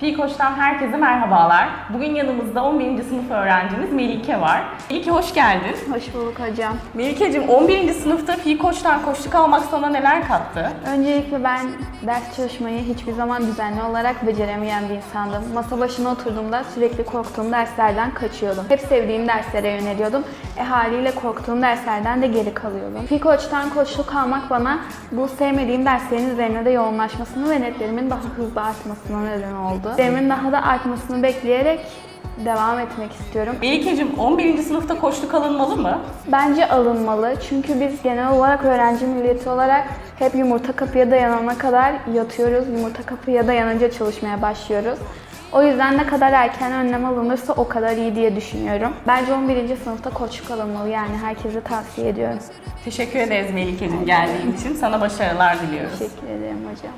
Koç'tan herkese merhabalar. Bugün yanımızda 11. sınıf öğrencimiz Melike var. Melike hoş geldin. Hoş bulduk hocam. Melike'cim 11. sınıfta Koç'tan koçluk almak sana neler kattı? Öncelikle ben ders çalışmayı hiçbir zaman düzenli olarak beceremeyen bir insandım. Masa başına oturduğumda sürekli korktuğum derslerden kaçıyordum. Hep sevdiğim derslere yöneliyordum. E haliyle korktuğum derslerden de geri kalıyordum. Pi Koç'tan koçluk almak bana bu sevmediğim derslerin üzerine de yoğunlaşmasını ve netlerimin daha hızlı artmasına neden oldu. Netlerimin daha da artmasını bekleyerek devam etmek istiyorum. Melike'cim 11. sınıfta koçluk alınmalı mı? Bence alınmalı çünkü biz genel olarak öğrenci milleti olarak hep yumurta kapıya dayanana kadar yatıyoruz. Yumurta kapıya dayanınca çalışmaya başlıyoruz. O yüzden ne kadar erken önlem alınırsa o kadar iyi diye düşünüyorum. Bence 11. sınıfta koçluk alınmalı yani herkese tavsiye ediyorum. Teşekkür ederiz Melike'cim geldiğin için. Sana başarılar diliyoruz. Teşekkür ederim hocam.